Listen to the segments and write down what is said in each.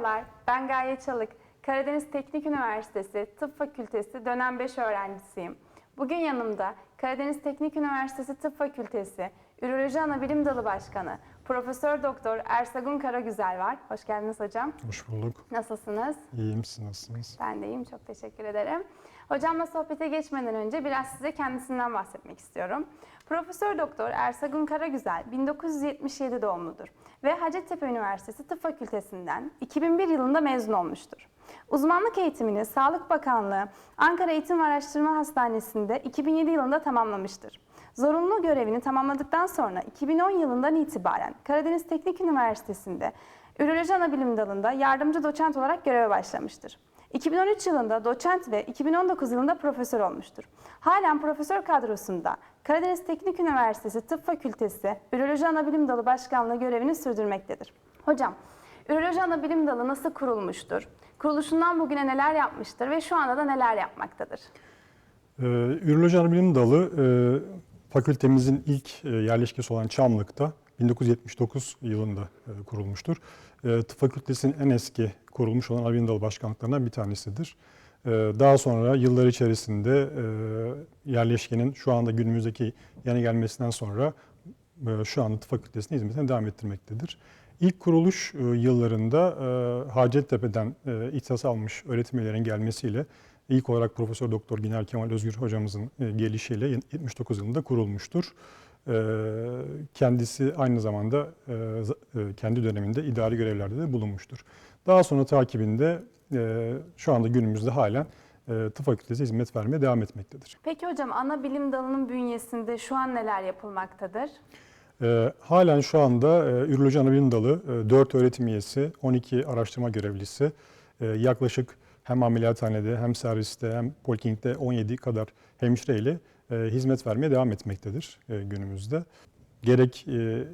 Feraye Çalık, Karadeniz Teknik Üniversitesi Tıp Fakültesi dönem 5 öğrencisiyim. Bugün yanımda Karadeniz Teknik Üniversitesi Tıp Fakültesi Üroloji Anabilim Dalı Başkanı Profesör Doktor Ersagun Karagüzel var. Hoş geldiniz hocam. Hoş bulduk. Nasılsınız? İyiyim, siz nasılsınız? Ben de iyiyim. Çok teşekkür ederim. Hocamla sohbete geçmeden önce biraz size kendisinden bahsetmek istiyorum. Profesör Doktor Ersagun Karagüzel 1977 doğumludur ve Hacettepe Üniversitesi Tıp Fakültesinden 2001 yılında mezun olmuştur. Uzmanlık eğitimini Sağlık Bakanlığı Ankara Eğitim ve Araştırma Hastanesi'nde 2007 yılında tamamlamıştır. Zorunlu görevini tamamladıktan sonra 2010 yılından itibaren Karadeniz Teknik Üniversitesi'nde Üroloji Anabilim Dalı'nda yardımcı doçent olarak göreve başlamıştır. 2013 yılında doçent ve 2019 yılında profesör olmuştur. Halen profesör kadrosunda Karadeniz Teknik Üniversitesi Tıp Fakültesi Üroloji Anabilim Dalı Başkanlığı görevini sürdürmektedir. Hocam, Üroloji Anabilim Dalı nasıl kurulmuştur? Kuruluşundan bugüne neler yapmıştır ve şu anda da neler yapmaktadır? Ee, Üroloji Anabilim Dalı e, fakültemizin ilk e, yerleşkesi olan Çamlık'ta 1979 yılında e, kurulmuştur. E, tıp fakültesinin en eski kurulmuş olan Anabilim Dalı başkanlıklarından bir tanesidir. E, daha sonra yıllar içerisinde yerleşkenin şu anda günümüzdeki yana gelmesinden sonra şu anda tıp fakültesine hizmetine devam ettirmektedir. İlk kuruluş yıllarında Hacettepe'den ihtisas almış öğretim üyelerinin gelmesiyle ilk olarak Profesör Doktor Günel Kemal Özgür hocamızın gelişiyle 79 yılında kurulmuştur. E, Kendisi aynı zamanda e, e, kendi döneminde idari görevlerde de bulunmuştur. Daha sonra takibinde e, şu anda günümüzde halen tıp fakültesi hizmet vermeye devam etmektedir. Peki hocam ana bilim dalının bünyesinde şu an neler yapılmaktadır? Ee, halen şu anda e, Üroloji Anabilim Dalı e, 4 öğretim üyesi, 12 araştırma görevlisi, e, yaklaşık hem ameliyathanede hem serviste hem poliklinikte 17 kadar hemşire ile e, hizmet vermeye devam etmektedir e, günümüzde. Gerek e, e,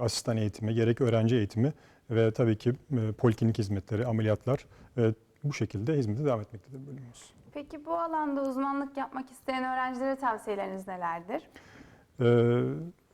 asistan eğitimi, gerek öğrenci eğitimi ve tabii ki e, poliklinik hizmetleri, ameliyatlar e, bu şekilde hizmete devam etmektedir bölümümüz. Peki bu alanda uzmanlık yapmak isteyen öğrencilere tavsiyeleriniz nelerdir?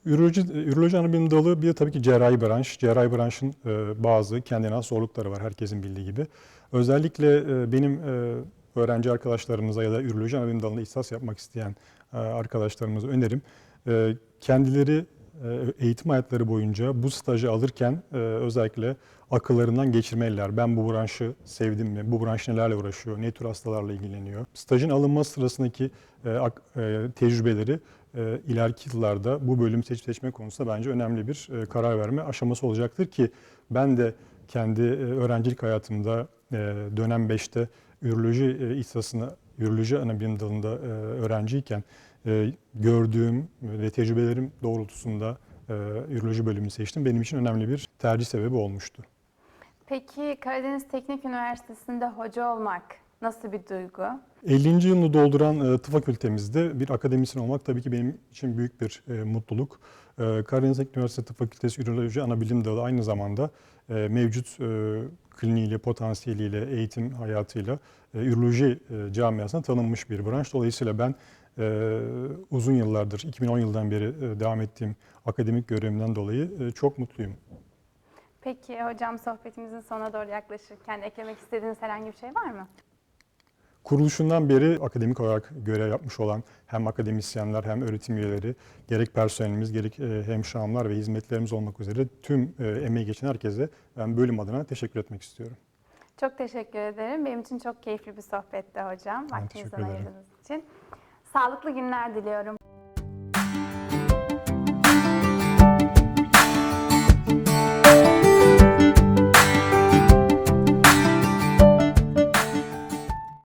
Üroloji, üroloji anabilim dalı bir de tabii ki cerrahi branş. Cerrahi branşın e, bazı kendine has zorlukları var herkesin bildiği gibi. Özellikle e, benim e, öğrenci arkadaşlarımıza ya da üroloji anabilim dalında ihtisas yapmak isteyen e, arkadaşlarımıza önerim. E, kendileri e, eğitim hayatları boyunca bu stajı alırken e, özellikle akıllarından geçirmeliler. Ben bu branşı sevdim mi? Bu branş nelerle uğraşıyor? Ne tür hastalarla ilgileniyor? Stajın alınması sırasındaki e, ak- e, tecrübeleri e, ileriki yıllarda bu bölümü seçip seçme konusunda bence önemli bir e, karar verme aşaması olacaktır ki ben de kendi e, öğrencilik hayatımda e, dönem 5'te üroloji e, ihtisasını üroloji anabilim dalında e, öğrenciyken e, gördüğüm ve tecrübelerim doğrultusunda e, üroloji bölümünü seçtim. Benim için önemli bir tercih sebebi olmuştu. Peki Karadeniz Teknik Üniversitesi'nde hoca olmak nasıl bir duygu? 50. yılını dolduran e, tıp fakültemizde bir akademisyen olmak tabii ki benim için büyük bir e, mutluluk. E, Karadeniz Teknik Üniversitesi Tıp Fakültesi Üroloji Anabilim Dalı aynı zamanda e, mevcut e, kliniğiyle, potansiyeliyle, eğitim hayatıyla e, üroloji e, camiasına tanınmış bir branş. Dolayısıyla ben e, uzun yıllardır, 2010 yıldan beri e, devam ettiğim akademik görevimden dolayı e, çok mutluyum. Peki hocam sohbetimizin sonuna doğru yaklaşırken eklemek istediğiniz herhangi bir şey var mı? Kuruluşundan beri akademik olarak görev yapmış olan hem akademisyenler hem öğretim üyeleri, gerek personelimiz, gerek e, hemşireler ve hizmetlerimiz olmak üzere tüm e, emeği geçen herkese ben bölüm adına teşekkür etmek istiyorum. Çok teşekkür ederim. Benim için çok keyifli bir sohbetti hocam. Ederim. ayırdığınız için. Sağlıklı günler diliyorum.